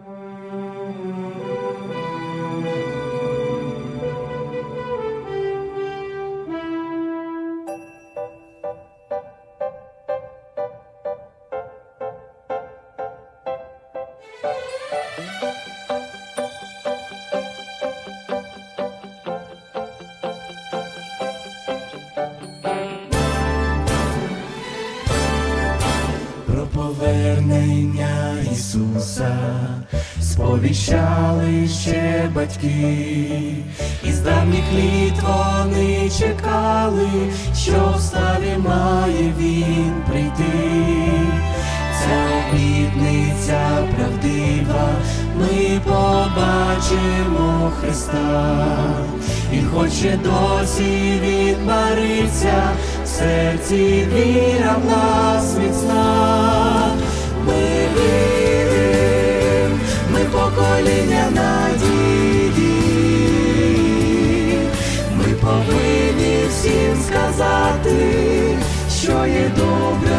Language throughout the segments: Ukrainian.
Про повернення Ісуса. Сповіщали ще батьки, і з давніх літ вони чекали, що в славі має він прийти. Ця обітниця правдива, ми побачимо Христа, і хоче досі він бариться, в серці віра в нас міцна. Повинні всім сказати, що є добра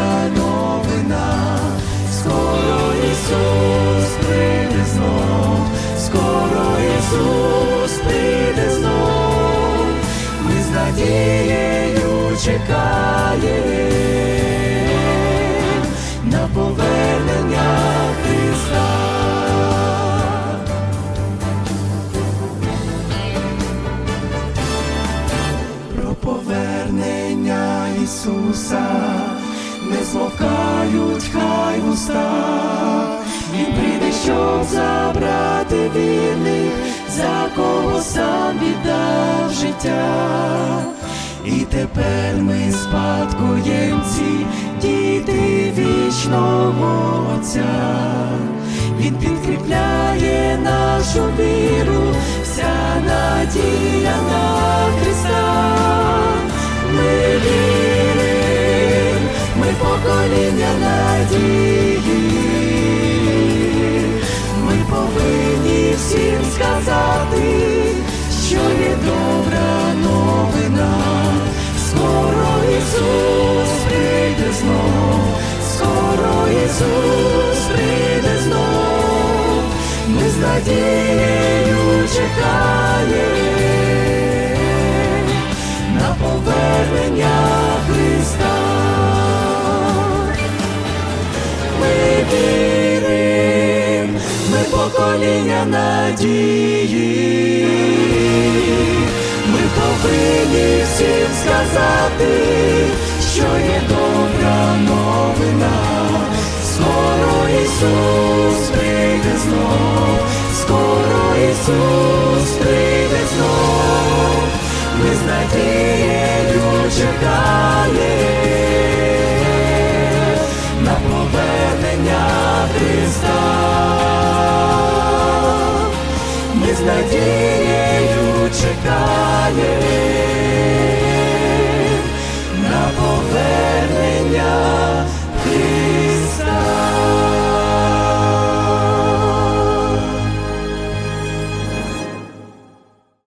Ісуса не змовкають хай вуста. Він прийде, щоб забрати вільних, за кого сам віддав життя. І тепер ми спадкоємці, діти вічного Отця. Він підкріпляє нашу віру, вся надія на Христа. Сказати, що є добра новина. Скоро Ісус прийде знов, скоро Ісус прийде знов, ми з надією чекаємо на повернення Христа. Ми вірим, ми покоління надії. Ісус прийде знов. Ми з надією чекаємо на повернення Христа. Ми з надією